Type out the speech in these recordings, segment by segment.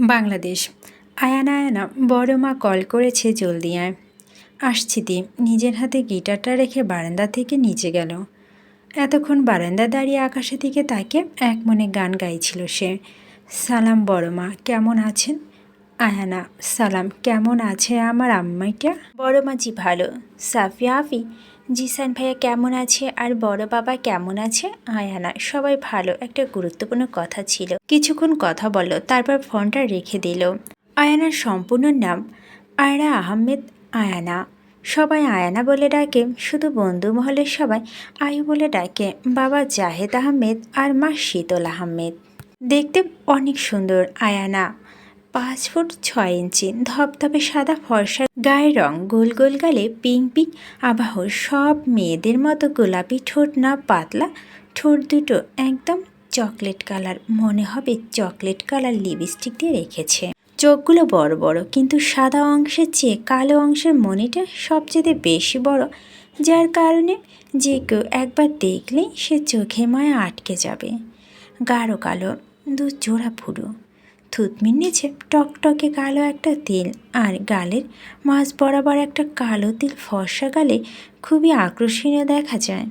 Bangladesh. Ayana Ayana বড় মা call করেছে জলদি আয়। আসছি দি, নিজের হাতে গিটারটা রেখে বারান্দা থেকে নিচে গেল। এতক্ষণ বারান্দা দাঁড়িয়ে আকাশের দিকে তাকে এক মনে গান গাইছিল সে। সালাম বড় মা কেমন আছেন? আয়ানা, সালাম, কেমন আছে আমার আম্মাইটা? বড় মা জি ভালো। সাফিয়া আফি জিসান ভাইয়া কেমন আছে? আর বড় বাবা কেমন আছে? আয়ানা, সবাই ভালো, একটা গুরুত্বপূর্ণ কথা ছিল। কিছুক্ষণ কথা বলল, তারপর ফোনটা রেখে দিল। আয়ানার সম্পূর্ণ নাম আয়রা আহমেদ আয়ানা। সবাই আয়ানা বলে ডাকে, শুধু বন্ধু মহলের সবাই আয়ু বলে ডাকে, বাবা জাহেদ আহমেদ আর মা শীতল আহমেদ। দেখতে অনেক সুন্দর, আয়ানা। পাঁচ ফুট ছয় ইঞ্চি ধপধপে সাদা ফর্সা গায়ের রং, গোল গোল গালে পিঙ্ক পিঙ্ক আবাহ, সব মেয়েদের মতো গোলাপি ঠোঁট না পাতলা, ঠোঁট দুটো একদম চকলেট কালার, মনে হবে চকলেট কালার লিপস্টিক দিয়ে রেখেছে। চোখগুলো বড় বড়, কিন্তু সাদা অংশের চেয়ে কালো অংশের মনিটা সবচেয়ে বেশি বড়, যার কারণে যে কেউ একবার দেখলেই সে চোখে মায়া আটকে যাবে। গাঢ় কালো দু জোড়া ফুরো থুতমির নিচে টকটকে কালো একটা তিল আর গালের মাঝ বরাবর একটা কালো তিল ফর্সা গালে খুবই আকর্ষণীয় দেখা যায়।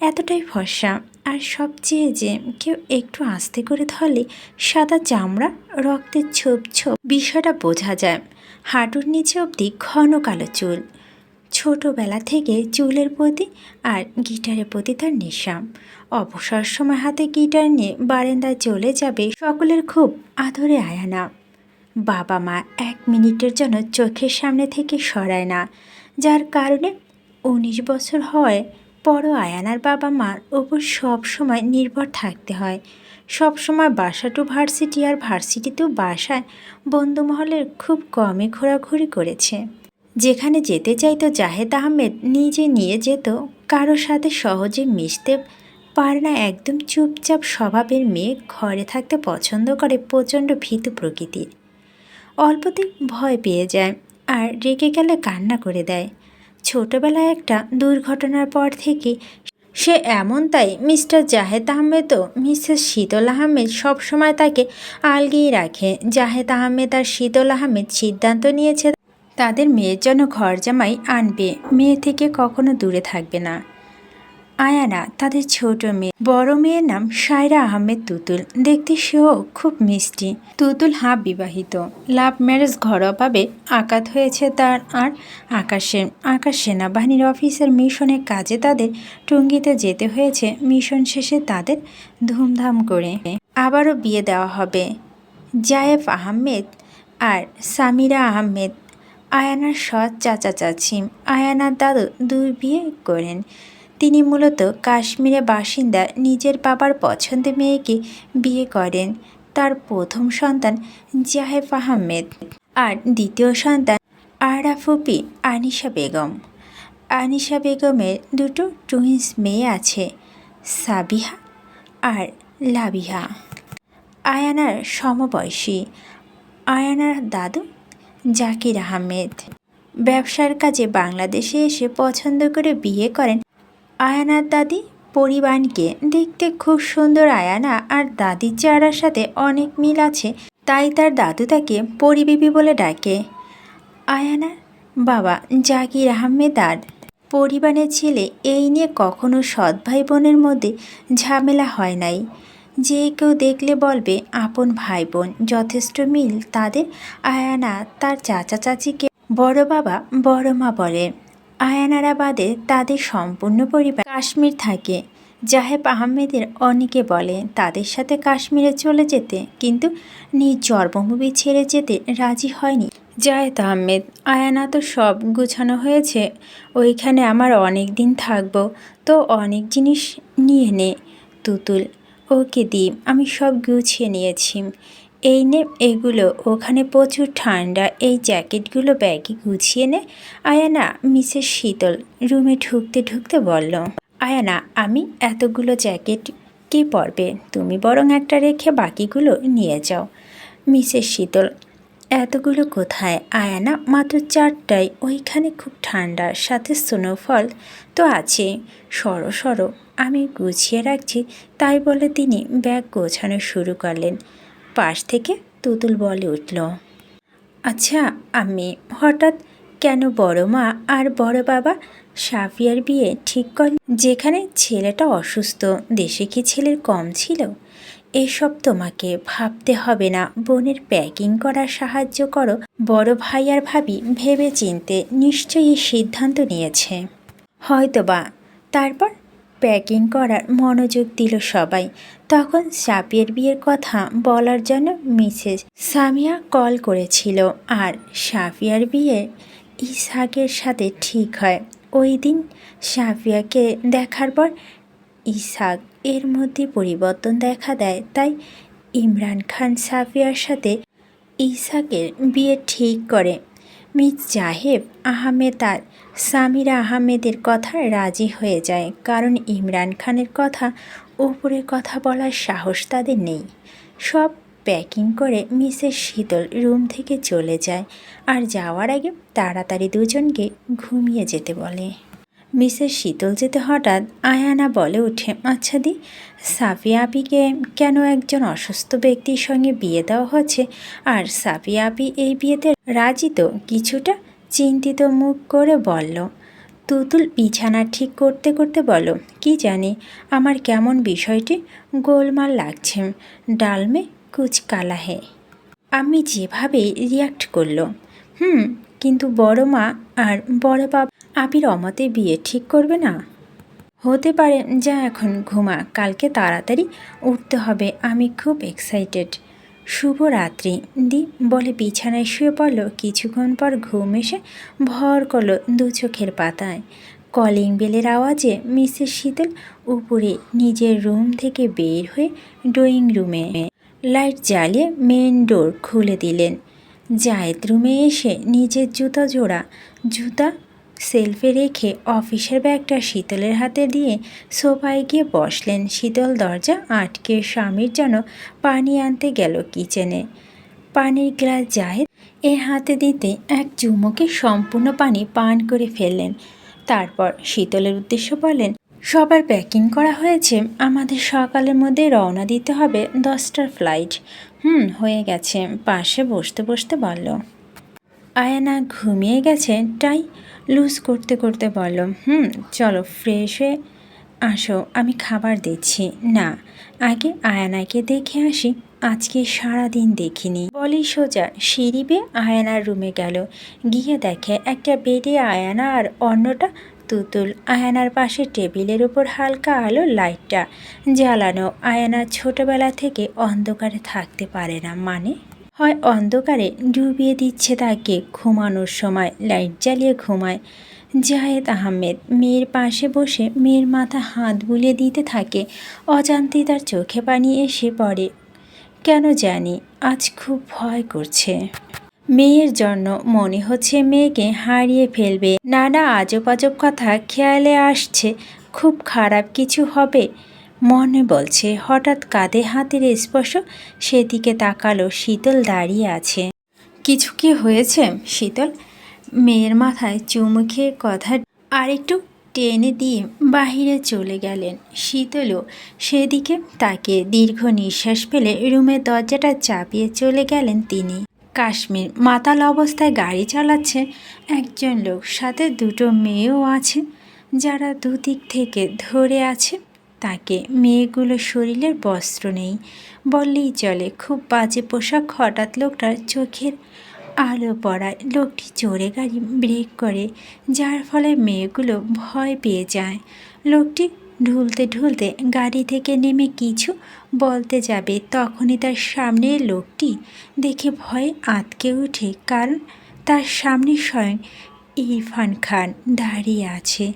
এতটাই ফর্সা আর সবচেয়ে যে কেউ একটু আস্তে করে ধরলে সাদা চামড়া রক্তের ছোপ ছোপ বিষয়টা বোঝা যায়। হাঁটুর নিচে অবধি ঘন কালো চুল ছোটোবেলা থেকে চুলের প্রতি আর গিটারের প্রতি তার নেশা। অবসর সময় হাতে গিটার নিয়ে বারান্দায় চলে যাবে সকলের খুব আদরে আয়ানা। বাবা মা এক মিনিটের জন্য চোখের সামনে থেকে সরায় না, যার কারণে উনিশ বছর হয় বড় আয়ানার বাবা মার ওপর সব সময় নির্ভর থাকতে হয়। সব সময় বাসা টু ভার্সিটি আর ভার্সিটি টু বাসায় বন্ধুমহলের খুব কমই ঘোরাঘুরি করেছে। যেখানে যেতে চাইতো জাহেদ আহমেদ, নিজে নিয়ে যেত। কারোর সাথে সহজে মিশতে পারে না একদম চুপচাপ স্বভাবের মেয়ে, ঘরে থাকতে পছন্দ করে প্রচণ্ড ভীতু প্রকৃতির। অল্পতেই ভয় পেয়ে যায় আর রেগে গেলে কান্না করে দেয়। ছোটবেলায় একটা দুর্ঘটনার পর থেকে সে এমন তাই, মিস্টার জাহেদ আহমেদও মিসেস শীতল আহমেদ সবসময় তাকে আলগিয়ে রাখে। জাহেদ আহমেদ আর শীতল আহমেদ সিদ্ধান্ত নিয়েছে তাদের মেয়ের জন্য ঘর জামাই আনবে। মেয়ে থেকে কখনো দূরে থাকবে না। আয়ানা তাদের ছোট মেয়ে। বড় মেয়ের নাম সায়রা আহমেদ তুতুল। দেখতে সেও খুব মিষ্টি। তুতুল হাফ বিবাহিত। লাভ ম্যারেজ ঘরোয়াভাবে আকাত হয়েছে তার আর আকাশের আকাশ সেনাবাহিনীর অফিসের মিশনের কাজে তাদের টুঙ্গিতে যেতে হয়েছে। মিশন শেষে তাদের ধুমধাম করে। আবারও বিয়ে দেওয়া হবে। জায়েফ আহমেদ আর সামিরা আহমেদ আয়ানার সৎ চাচা চাচি আয়ানার দাদু দুই বিয়ে করেন। তিনি মূলত কাশ্মীরে বাসিন্দা, নিজের বাবার পছন্দের মেয়েকে বিয়ে করেন। তার প্রথম সন্তান জাহেফ আহমেদ আর দ্বিতীয় সন্তান আরাফুপি আনিশা বেগম। আনিশা বেগমের দুটো টুইন্স মেয়ে আছে, সাবিহা আর লাবিহা। আয়ানার সমবয়সী। আয়ানার দাদু জাকির আহমেদ। ব্যবসার কাজে বাংলাদেশে এসে পছন্দ করে বিয়ে করেন আয়ানার দাদি পরিবাণকে দেখতে খুব সুন্দর আয়ানা আর দাদির চেহারার সাথে অনেক মিল আছে, তাই তার দাদু তাকে পরিবেবি বলে ডাকে। আয়ানা, বাবা, জাকির আহমেদ আর পরিবারের ছেলে এই নিয়ে কখনো সৎ ভাই বোনের মধ্যে ঝামেলা হয় নাই। যে কেউ দেখলে বলবে, আপন ভাই বোন যথেষ্ট মিল তাদের। আয়ানা তার চাচা চাচিকে, বড় বাবা বড় মা বলে। আয়ানারা বাদে তাদের সম্পূর্ণ পরিবার কাশ্মীর থাকে। জাহেব আহমেদের অনেকে বলে, তাদের সাথে কাশ্মীরে চলে যেতে। কিন্তু নিজ জন্মভূমি ছেড়ে যেতে রাজি হয়নি জায়েদ আহমেদ। আয়ানা তো সব গুছানো হয়েছে, ওইখানে আমার অনেক দিন থাকব, তো অনেক জিনিস নিয়ে নে। তুতুল ওকে দি, আমি সব গুছিয়ে নিয়েছি। এই নে এগুলো, ওখানে প্রচুর ঠান্ডা, এই জ্যাকেটগুলো ব্যাগে গুছিয়ে নে। আয়ানা, মিসেস শীতল, রুমে ঢুকতে ঢুকতে বলল, আয়ানা, আমি এতগুলো জ্যাকেট কে পরবে? তুমি বরং একটা রেখে বাকিগুলো নিয়ে যাও। মিসেস শীতল এতগুলো কোথায়? আয়ানা, মাত্র চারটায়। ওইখানে খুব ঠান্ডা, সাথে স্নোফল তো আছে সরো সরো, আমি গুছিয়ে রাখছি, তাই বলে তিনি ব্যাগ গোছানো শুরু করলেন। পাশ থেকে তুতুল বলে উঠল আচ্ছা আমি হঠাৎ কেন বড় মা আর বড় বাবা সাফিয়ার বিয়ে ঠিক করল যেখানে ছেলেটা অসুস্থ, দেশে কি ছেলের কম ছিল? এসব তোমাকে ভাবতে হবে না। বোনের প্যাকিং করার সাহায্য করো। বড় ভাই আর ভাবি ভেবে চিনতে নিশ্চয়ই সিদ্ধান্ত নিয়েছে। হয়তোবা। তারপর প্যাকিং করার মনোযোগ দিল সবাই। তখন সাপিয়ের বিয়ের কথা বলার জন্য মিসেস সামিয়া কল করেছিল। আর সাফিয়ার বিয়ে ইসহাকের সাথে ঠিক হয়। ওই দিন সাফিয়াকে দেখার পর ইসহাক এর মধ্যে পরিবর্তন দেখা দেয়। তাই ইমরান খান সাফিয়ার সাথে ইসহাকের বিয়ে ঠিক করে। মিস জাহেব আহমেদ আর সামিরা আহমেদের কথা রাজি হয়ে যায়। কারণ ইমরান খানের কথা উপরে কথা বলার সাহস তাদের নেই। সব প্যাকিং করে মিসেস শীতল রুম থেকে চলে যায়। আর যাওয়ার আগে তাড়াতাড়ি দুজনকে ঘুমিয়ে যেতে বলে। মিসেস শীতল যেতে হঠাৎ আয়ানা বলে ওঠে আচ্ছা দি, সাফিয়া আপিকে কেন একজন অসুস্থ ব্যক্তির সঙ্গে বিয়ে দেওয়া হচ্ছে? আর সাফিয়া আপি এই বিয়েতে রাজি তো? কিছুটা চিন্তিত মুখ করে বলল, তুতুল, বিছানা ঠিক করতে করতে বলো, কি জানি আমার কেমন বিষয়টি গোলমাল লাগছে। ডালমে কুচ কালা হে। আমি যেভাবে রিয়াক্ট করল, হুম, কিন্তু বড় মা আর বড় বাবা আপির অমতে বিয়ে ঠিক করবে না? হতে পারে, যা এখন ঘুমা, কালকে তাড়াতাড়ি উঠতে হবে, আমি খুব এক্সাইটেড শুভরাত্রি দি বলে বিছানায় শুয়ে পড়ল, কিছুক্ষণ পর ঘুম এসে ভর করল দু চোখের পাতায়। কলিং বেলের আওয়াজে মিসেস শীতল উপরে নিজের রুম থেকে বের হয়ে ড্রয়িং রুমে লাইট জ্বালিয়ে মেন ডোর খুলে দিলেন। জায়েদ রুমে এসে নিজের জুতা জোড়া, জুতা সেলফে রেখে অফিসের ব্যাগটা শীতলের হাতে দিয়ে সোফায় গিয়ে বসলেন। শীতল দরজা আটকে স্বামীর জন্য পানি আনতে গেল কিচেনে। পানির গ্লাস জাহেদ এ হাতে দিতে এক চুমুকে সম্পূর্ণ পানি পান করে ফেললেন। তারপর শীতলের উদ্দেশ্য বলেন, সবার প্যাকিং করা হয়েছে, আমাদের সকালের মধ্যে রওনা দিতে হবে দশটার ফ্লাইট হুম, হয়ে গেছে। পাশে বসতে বসতে বলল, আয়ানা ঘুমিয়ে গেছে, তাই লুজ করতে করতে বলল, হুম, চলো ফ্রেশ হয়ে আসো, আমি খাবার দিচ্ছি। না, আগে আয়নাকে দেখে আসি, আজকে সারা দিন দেখিনি। বলি সোজা, সিঁড়ি বেয়ে আয়ানার রুমে গেল, গিয়ে দেখে একটা বেডে আয়ানা আর অন্যটা তুতুল। আয়ানার পাশে টেবিলের উপর হালকা আলো লাইটটা জ্বালানো। আয়ানা ছোটবেলা থেকে অন্ধকারে থাকতে পারে না মানে? হয় অন্ধকারে ডুবিয়ে দিচ্ছে তাকে। ঘুমানোর সময় লাইট জ্বালিয়ে ঘুমায়। জাহেদ আহমেদ মেয়ের পাশে বসে মেয়ের মাথা হাত বুলিয়ে দিতে থাকে। অজান্তে তার চোখে পানি এসে পড়ে। কেন জানি আজ খুব ভয় করছে। মেয়ের জন্য মনে হচ্ছে মেয়েকে হারিয়ে ফেলবে। নানা আজব আজব কথা খেয়ালে আসছে। খুব খারাপ কিছু হবে। মনে বলছে, হঠাৎ কাঁধে হাতের স্পর্শ, সেদিকে তাকালো শীতল দাঁড়িয়ে আছে। কিছু কি হয়েছে শীতল? মেয়ের মাথায় চুমু খেয়ে কথা আরেকটু টেনে দিয়ে বাহিরে চলে গেলেন। শীতলও সেদিকে তাকে দীর্ঘ নিঃশ্বাস ফেলে রুমের দরজাটা চাপিয়ে চলে গেলেন তিনি। কাশ্মীর মাতাল অবস্থায় গাড়ি চালাচ্ছে একজন লোক, সাথে দুটো মেয়েও আছে, যারা দুদিক থেকে ধরে আছে। তাকে। মেয়েগুলো শরীরের বস্ত্র নেই, বললেই চলে। খুব বাজে পোশাক হঠাৎ লোকটার চোখের আলো পড়ায়। লোকটি জোরে গাড়ি ব্রেক করে, যার ফলে মেয়েগুলো ভয় পেয়ে যায়। লোকটি ঢুলতে ঢুলতে গাড়ি থেকে নেমে কিছু বলতে যাবে। তখনই তার সামনে লোকটি দেখে ভয়ে আতকে ওঠে, কারণ তার সামনে স্বয়ং ইরফান খান দাঁড়িয়ে আছে।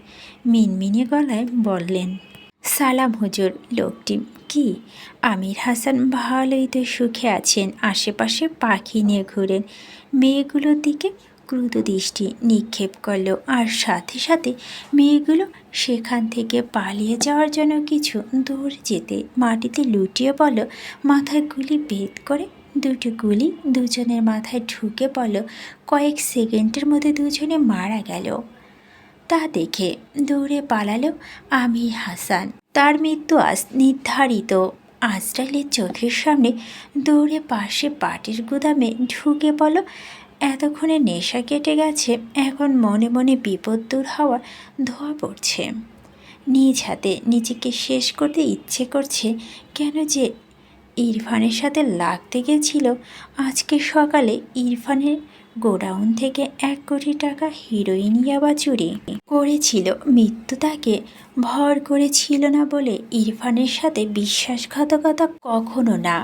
মিনমিনে গলায় বললেন সালাম হুজুর, লোকটি কি? আমির হাসান ভালোই তো সুখে আছেন, আশেপাশে পাখি নিয়ে ঘুরেন। মেয়েগুলোর দিকে ক্রুত দৃষ্টি নিক্ষেপ করল, আর সাথে সাথে মেয়েগুলো সেখান থেকে পালিয়ে যাওয়ার জন্য কিছু দূর যেতে মাটিতে লুটিয়ে পড়ল, মাথায় গুলি বেদ করে দুটো গুলি দুজনের মাথায় ঢুকে পড়ল। কয়েক সেকেন্ডের মধ্যে দুজনে মারা গেল। তা দেখে দৌড়ে পালালো আমির হাসান। তার মৃত্যু আজ নির্ধারিত। আজরাইলের চোখের সামনে দৌড়ে পাশে পাটির গুদামে ঢুকে বলো এতক্ষণে নেশা কেটে গেছে, এখন মনে মনে বিপদ দূর হওয়ার ধোয়া পড়ছে। নিজ হাতে নিজেকে শেষ করতে ইচ্ছে করছে কেন যে ইরফানের সাথে লাগতে গেছিল। আজকে সকালে ইরফানের গোডাউন থেকে এক কোটি টাকা হিরোইন ইয়াবা চুরি করেছিল। মৃত্যু তাকে ভর করেছিল না বলে ইরফানের সাথে বিশ্বাসঘাতকতা কখনো না।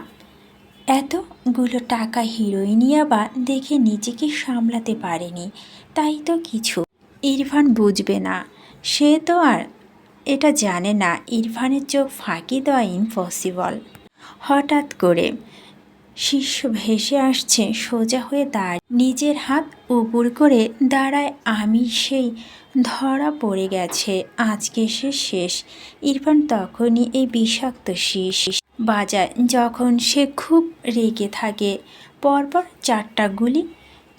এতগুলো টাকা হিরোইন ইয়াবা দেখে নিজেকে সামলাতে পারেনি, তাই তো কিছু ইরফান বুঝবে না। সে তো আর এটা জানে না, ইরফানের চোখ ফাঁকি দেওয়া ইম্পসিবল হঠাৎ করে শিষ্য ভেসে আসছে, সোজা হয়ে দাঁড়, নিজের হাত উপর করে দাঁড়ায়। আমি সেই ধরা পড়ে গেছে, আজকে সে শেষ। ইরফান তখনই এই বিষাক্ত শীষ বাজায়, যখন সে খুব রেগে থাকে। পরপর চারটা গুলি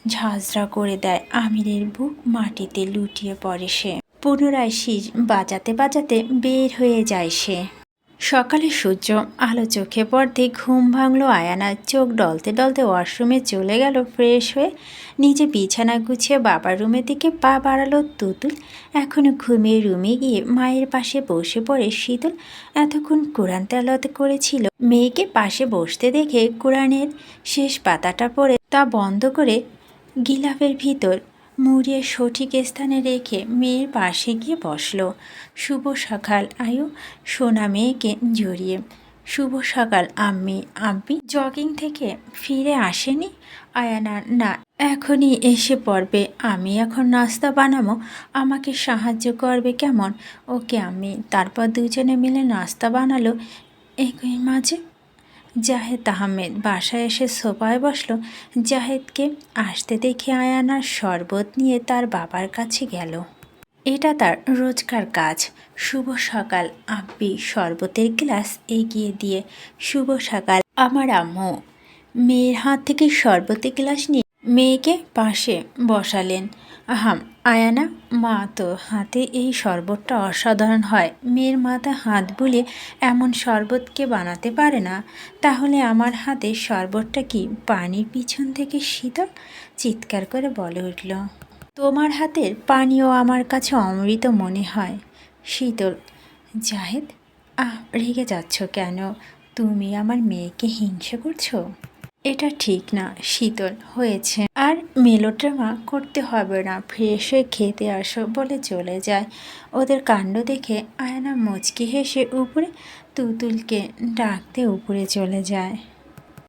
ঝাঁঝরা করে দেয়, আমিরের বুক মাটিতে লুটিয়ে পড়ে সে। পুনরায় শীষ বাজাতে বাজাতে বের হয়ে যায় সে। সকালে সূর্য আলো চোখে পড়তে ঘুম ভাঙলো আয়ানা, চোখ ডলতে ডলতে ওয়াশরুমে চলে গেল ফ্রেশ হয়ে। নিজে বিছানা গুছিয়ে বাবার রুমের দিকে পা বাড়ালো তুতুল। এখনও ঘুমিয়ে রুমে গিয়ে মায়ের পাশে বসে পড়ে শীতল। এতক্ষণ কোরআন তেলত করেছিল। মেয়েকে পাশে বসতে দেখে কোরআনের শেষ পাতাটা পড়ে তা বন্ধ করে গিলাফের ভিতর মুড়িয়ে সঠিক স্থানে রেখে মেয়ের পাশে গিয়ে বসল। শুভ সকাল, আয়ু। সোনা মেয়েকে জড়িয়ে। শুভ সকাল, আম্মি। আব্বি জগিং থেকে ফিরে আসেনি? আয়ানা, না। এখনই এসে পড়বে। আমি এখন নাস্তা বানাবো। আমাকে সাহায্য করবে কেমন? ওকে আমি তারপর দুজনে মিলে নাস্তা বানালো। একই মাঝে? জাহেদ আহমেদ বাসায় এসে সোফায় বসল। জাহেদকে আসতে দেখে আয়ানার শরবত নিয়ে তার বাবার কাছে গেল। এটা তার রোজকার কাজ। শুভ সকাল, আব্বি। শরবতের গ্লাস এগিয়ে দিয়ে, শুভ সকাল আমার আম্মু। মেয়ের হাত থেকে শরবতের গ্লাস নিয়ে মেয়েকে পাশে বসালেন। আহাম আয়ানা, মা, তো হাতে এই শরবতটা অসাধারণ হয়। মেয়ের মাথা হাত বুলিয়ে এমন শরবতকে বানাতে পারে না। তাহলে আমার হাতে শরবতটা কি পানির পিছন থেকে শীতল? চিৎকার করে বলে উঠল, তোমার হাতের পানিও আমার কাছে অমৃত মনে হয়। শীতল, জাহেদ, আহ, রেগে যাচ্ছ কেন? তুমি আমার মেয়েকে হিংসা করছ? এটা ঠিক না, শীতল হয়েছে। আর মেলোড্রামা করতে হবে না ফ্রেশে খেতে আসো বলে চলে যায়। ওদের কাণ্ড দেখে আয়না মুচকি হেসে উপরে তুতুলকে ডাকতে উপরে চলে যায়।